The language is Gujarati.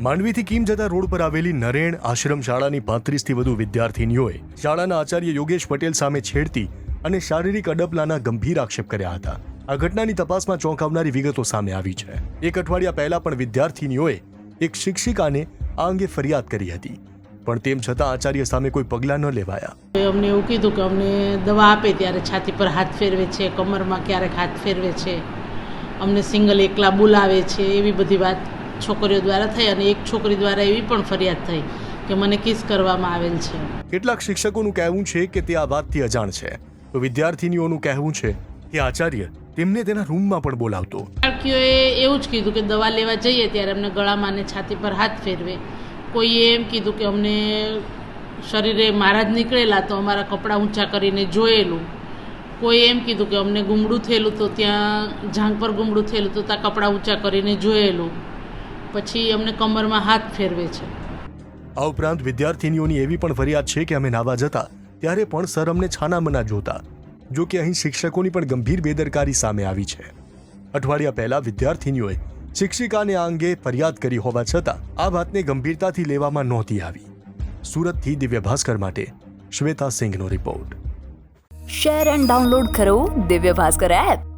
માંડવીથી કીમ જતા રોડ પર આવેલી નરેણ આશ્રમ શાળાની પાંત્રીસથી વધુ વિદ્યાર્થીનીઓએ શાળાના આચાર્ય યોગેશ પટેલ સામે છેડતી અને શારીરિક અડપલાના ગંભીર આક્ષેપ કર્યા હતા. આ ઘટનાની તપાસમાં ચોંકાવનારી વિગતો સામે આવી છે. એક અઠવાડિયા પહેલા પણ વિદ્યાર્થીનીઓએ એક શિક્ષિકાને આ અંગે ફરિયાદ કરી હતી. પણ તેમ છતાં આચાર્ય સામે કોઈ પગલાં ન લેવાયા. અમને એવું કીધું કે અમને દવા આપે ત્યારે છાતી પર હાથ ફેરવે છે, કમરમાં ક્યારેક હાથ ફેરવે છે. અમને સિંગલ એકલા બોલાવે છે, એવી બધી વાત છોકરીઓ દ્વારા થઈ અને એક છોકરી દ્વારા એવી પણ ફરિયાદ થઈ કે મને કિસ કરવામાં આવેલ છે. કેટલાક શિક્ષકોનું કહેવું છે કે તે આ વાતથી અજાણ છે. તો વિદ્યાર્થીનીઓનું કહેવું છે કે આચાર્ય તેમને તેના રૂમમાં પણ બોલાવતો. બાળકીઓએ એવું જ કીધું કે દવા લેવા જઈએ ત્યારે અમને ગળામાં અને છાતી પર હાથ ફેરવે. કોઈએ એમ કીધું કે અમને શરીરે મારા જ નીકળેલા તો અમારા કપડાં ઊંચા કરીને જોયેલું. કોઈ એમ કીધું કે અમને ગુમડું થયેલું તો ત્યાં ઝાંગ પર ગુમડું થયેલું તો ત્યાં કપડાં ઊંચા કરીને જોયેલું. પછી અમને કમરમાં હાથ ફેરવે છે. આ ઉપરાંત વિદ્યાર્થીનીઓની એવી પણ ફરિયાદ છે કે અમે નાવા જતા ત્યારે પણ સર અમને છાનામના જોતા જો કે અહીં શિક્ષકોની પણ ગંભીર બેદરકારી સામે આવી છે. અઠવાડિયા પહેલા વિદ્યાર્થીનીઓએ શિક્ષિકાને આ અંગે ફરિયાદ કરી હોવા છતાં આ વાતને ગંભીરતાથી લેવામાં નહોતી આવી. સુરતથી દિવ્ય ભાસ્કર માટે શ્વેતા સિંઘનો રિપોર્ટ. શેર એન્ડ ડાઉનલોડ કરો દિવ્ય ભાસ્કર એપ.